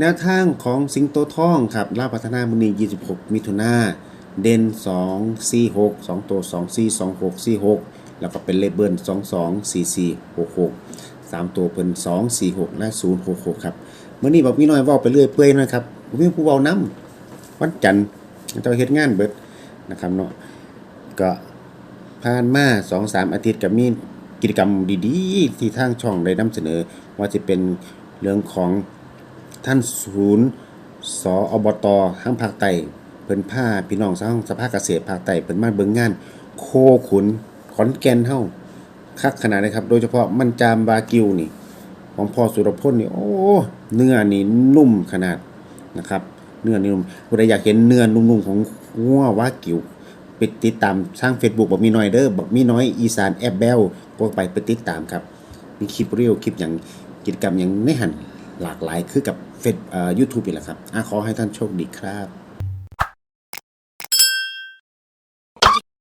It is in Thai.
แนวทางของสิงโตทองครับลาพัฒนามุนี 26 มิถุนาเด่น 2 4 6 2 ตัว 2 4 2 6 4 6 แล้วก็เป็นเลขเบิ้ล2 2 4 4 6 6 3 ตัวเป็น 2 4 6 และ 0 6 6 ครับเมื่อนี้บอกพี่น้อยเว้าไปเรื่อยเปื่อยนะครับผมมีผู้เว้าน้ำวันจันทร์จะเฮ็ดงานเบิดนะครับเนาะก็ผ่านมา 2-3 อาทิตย์ก็มีกิจกรรมดีๆ ที่ทางช่องได้นำเสนอว่าจะเป็นเรื่องของ ท่านศูนย์สอบตทั้งภาคใต้เพิ่นพาพี่น้องชาวสภาเกษตรภาคใต้เพิ่นมาเบิ่งงาน โคขุนขอนแก่นเฮาคักขนาดเลยครับ โดยเฉพาะมันจามบากิวนี่ ของพ่อสุรพลนี่โอ้เนื้อนี่นุ่มขนาดนะครับ เนื้อนี่นุ่มผู้ใดอยากเห็นเนื้อนุ่มๆของงัววากิวไปติดตามทาง Facebook บอกมีน้อยเด้อบอกมีน้อยอีสานแอบแบลก็ไปไปติดตามครับ มีคลิปเรียวคลิปอย่างกิจกรรมอย่างในหัน หลากหลายคือกับเฟซยูทูบอีกแล้วครับอขอให้ท่านโชคดีครับ